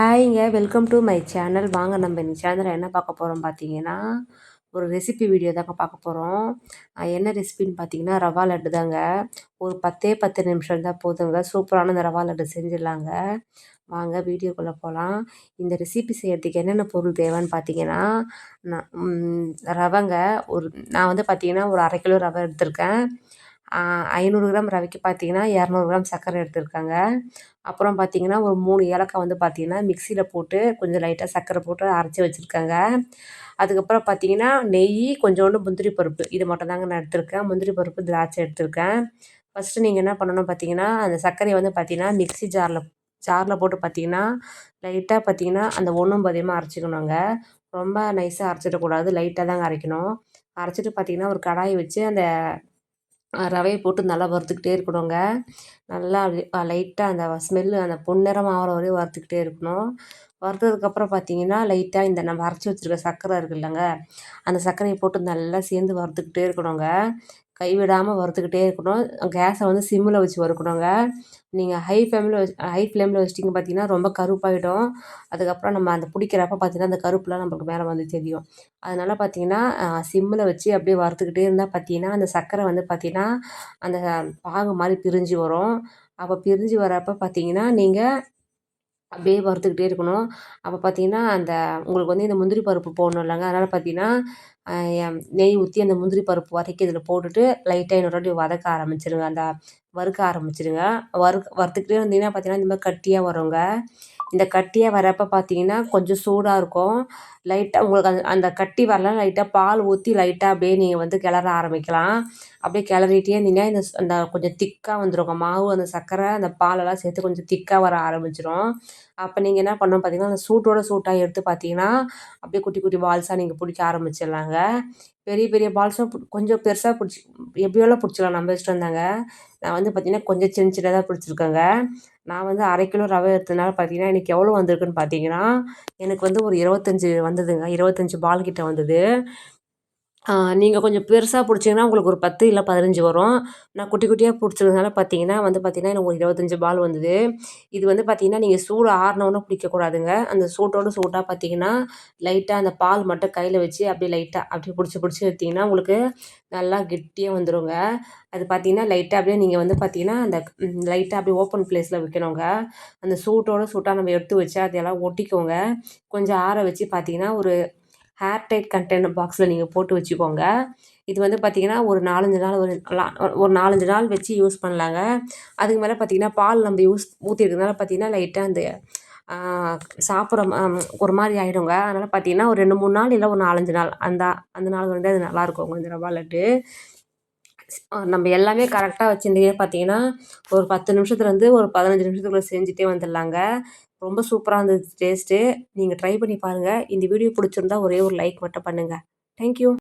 ஹாய்ங்க. Welcome to my channel. வாங்க நம்ம இந்த சேனலில் என்ன பார்க்க போகிறோம் பார்த்தீங்கன்னா ஒரு ரெசிபி வீடியோ தாங்க பார்க்க போகிறோம் என்ன ரெசிபின்னு பார்த்தீங்கன்னா ரவா லட்டு தாங்க. ஒரு பத்தே பத்து நிமிஷம் தான் போதுங்க சூப்பரான இந்த ரவா லட்டு செஞ்சிடலாங்க. வாங்க வீடியோக்குள்ளே போகலாம் இந்த ரெசிபி செய்கிறதுக்கு என்னென்ன பொருள் தேவைன்னு பார்த்தீங்கன்னா நான் ரவைங்க. ஒரு நான் வந்து பார்த்தீங்கன்னா ஒரு அரை கிலோ ரவை எடுத்திருக்கேன். ஐநூறு கிராம் ரவைக்கு பார்த்தீங்கன்னா இரநூறு கிராம் சர்க்கரை எடுத்துருக்காங்க. அப்புறம் பார்த்தீங்கன்னா ஒரு மூணு ஏலக்காய் வந்து பார்த்தீங்கன்னா மிக்சியில் போட்டு கொஞ்சம் லைட்டாக சர்க்கரை போட்டு அரைச்சி வச்சுருக்காங்க. அதுக்கப்புறம் பார்த்தீங்கன்னா நெய் கொஞ்சோண்டு முந்திரி பருப்பு. இது மட்டும் தாங்க நான் எடுத்திருக்கேன். முந்திரி பருப்பு திராட்சை எடுத்திருக்கேன். ஃபஸ்ட்டு நீங்கள் என்ன பண்ணணும் பார்த்தீங்கன்னா அந்த சர்க்கரையை வந்து பார்த்தீங்கன்னா மிக்சி ஜாரில் ஜாரில் போட்டு பார்த்தீங்கன்னா லைட்டாக பார்த்தீங்கன்னா அந்த ஒன்றும் பதியமாக அரைச்சிக்கணுங்க. ரொம்ப நைஸாக அரைச்சிடக்கூடாது. லைட்டாக தாங்க அரைக்கணும். அரைச்சிட்டு பார்த்தீங்கன்னா ஒரு கடாயை வச்சு அந்த ரவையை போட்டு நல்லா வறுத்துக்கிட்டே இருக்கணுங்க. நல்லா லைட்டாக அந்த ஸ்மெல்லு அந்த பொன்னிறம் ஆகிற வரையும் வறுத்துக்கிட்டே இருக்கணும். வறுத்ததுக்கப்புறம் பார்த்தீங்கன்னா லைட்டாக இந்த நம்ம அரைச்சி வச்சுருக்க சர்க்கரை இருக்குல்லங்க. அந்த சர்க்கரையை போட்டு நல்லா சேர்ந்து வறுத்துக்கிட்டே இருக்கணுங்க. கைவிடாமல் வறுத்துக்கிட்டே இருக்கணும். கேஸை வந்து சிம்மில் வச்சு வறுக்கணுங்க. நீங்கள் ஹை ஃப்ளேமில் வச்சு ஹை ஃப்ளேமில் வச்சிட்டிங்க பார்த்தீங்கன்னா ரொம்ப கருப்பாகிடும் அதுக்கப்புறம் நம்ம அந்த பிடிக்கிறப்ப பார்த்தீங்கன்னா அந்த கருப்புலாம் நம்மளுக்கு மேலே வந்து தெரியும். அதனால் பார்த்தீங்கன்னா சிம்மில் வச்சு அப்படியே வறுத்துக்கிட்டே இருந்தால் பார்த்தீங்கன்னா அந்த சர்க்கரை வந்து பார்த்தீங்கன்னா அந்த பாகு மாதிரி பிரிஞ்சு வரும். அப்போ பிரிஞ்சு வரப்போ பார்த்தீங்கன்னா நீங்கள் அப்படியே வறுத்துக்கிட்டே இருக்கணும். அப்போ பார்த்தீங்கன்னா அந்த உங்களுக்கு வந்து இந்த முந்திரி பருப்பு போடணும் இல்லைங்க. அதனால் பார்த்தீங்கன்னா நெய் ஊற்றி அந்த முந்திரி பருப்பு வதக்கி இதில் போட்டுட்டு லைட்டாக இன்னொரு வாட்டி வதக்க ஆரம்பிச்சிருங்க. அந்த வறுக்க ஆரம்பிச்சிடுங்க வறுக்க வறுத்துக்கிட்டே இருந்தீங்கன்னா பார்த்தீங்கன்னா இந்த மாதிரி கட்டியாக வருங்க. இந்த கட்டியாக வரப்போ பார்த்தீங்கன்னா கொஞ்சம் சூடாக இருக்கும். லைட்டாக உங்களுக்கு அந்த அந்த கட்டி வரலாம் லைட்டாக பால் ஊற்றி லைட்டாக அப்படியே நீங்கள் வந்து கிளற ஆரம்பிக்கலாம். அப்படியே கிளறிட்டே இருந்தீங்கன்னா இந்த அந்த கொஞ்சம் திக்காக வந்துருங்க. மாவு அந்த சர்க்கரை அந்த பாலெல்லாம் சேர்த்து கொஞ்சம் திக்காக வர ஆரம்பிச்சிடும் அப்போ நீங்கள் என்ன பண்ணணும் பார்த்தீங்கன்னா அந்த சூட்டோட சூட்டாக எடுத்து பார்த்தீங்கன்னா அப்படியே குட்டி குட்டி பால்ஸாக நீங்கள் பிடிக்க ஆரம்பிச்சிடலாங்க. பெரிய பெரிய பால்ஸும் கொஞ்சம் பெருசாக பிடிச்சி எப்படியெல்லாம் பிடிச்சிக்கலாம் நம்ம இஷ்டம் தாங்க. நான் வந்து பார்த்திங்கன்னா கொஞ்சம் சின்ன சின்னதாக பிடிச்சிருக்கேங்க. நான் வந்து அரை கிலோ ரவை எடுத்ததுனால பார்த்தீங்கன்னா எனக்கு எவ்வளோ வந்திருக்குன்னு பார்த்தீங்கன்னா எனக்கு வந்து ஒரு இருபத்தஞ்சி வந்ததுங்க. இருபத்தஞ்சி பால் கிட்ட வந்தது. நீங்கள் கொஞ்சம் பெருசாக பிடிச்சிங்கன்னா உங்களுக்கு ஒரு பத்து இல்லை பதினஞ்சு வரும். நான் குட்டி குட்டியாக பிடிச்சதுனால பார்த்தீங்கன்னா வந்து பார்த்தீங்கன்னா எனக்கு ஒரு இருபத்தஞ்சி பால் வந்தது. இது வந்து பார்த்தீங்கன்னா நீங்கள் சூடு ஆறினோன்னே பிடிக்கக்கூடாதுங்க அந்த சூட்டோடு சூட்டாக பார்த்தீங்கன்னா லைட்டாக அந்த பால் மட்டும் கையில் வச்சு அப்படியே லைட்டாக அப்படியே பிடிச்சி பிடிச்சி எடுத்திங்கன்னா உங்களுக்கு நல்லா கெட்டியாக வந்துடுங்க அது பார்த்தீங்கன்னா லைட்டாக அப்படியே நீங்கள் வந்து பார்த்தீங்கன்னா அந்த லைட்டாக அப்படியே ஓப்பன் ப்ளேஸில் வைக்கணுங்க. அந்த சூட்டோட சூட்டாக நம்ம எடுத்து வச்சு அதையெல்லாம் ஒட்டிக்கோங்க. கொஞ்சம் ஆற வச்சு பார்த்தீங்கன்னா ஒரு ஹேர் டைட் கண்டெய்னர் பாக்ஸில் நீங்கள் போட்டு வச்சுக்கோங்க. இது வந்து பார்த்திங்கன்னா ஒரு நாலஞ்சு நாள் ஒரு ஒரு நாலஞ்சு நாள் வச்சு யூஸ் பண்ணலாங்க. அதுக்கு மேலே பார்த்திங்கன்னா பால் நம்ம யூஸ் ஊற்றிருக்கனால பார்த்திங்கன்னா லைட்டாக அந்த சாப்பிட்ற ஒரு மாதிரி ஆகிடுங்க அதனால் பார்த்திங்கன்னா ஒரு ரெண்டு மூணு நாள் இல்லை ஒரு நாலஞ்சு நாள். அந்த அந்த நாள் வந்து அது நல்லாயிருக்கும் கொஞ்சம் ரவா லட்டு நம்ம எல்லாமே கரெக்டாக வச்சுருந்தீங்க பார்த்தீங்கன்னா ஒரு பத்து நிமிஷத்துலேருந்து ஒரு பதினஞ்சு நிமிஷத்துக்குள்ளே செஞ்சுட்டே வந்துடலாங்க. ரொம்ப சூப்பராக இருந்தது டேஸ்ட்டு நீங்கள் ட்ரை பண்ணி பாருங்கள் இந்த வீடியோ பிடிச்சிருந்தா ஒரே ஒரு லைக் மட்டும் பண்ணுங்கள் தேங்க்யூ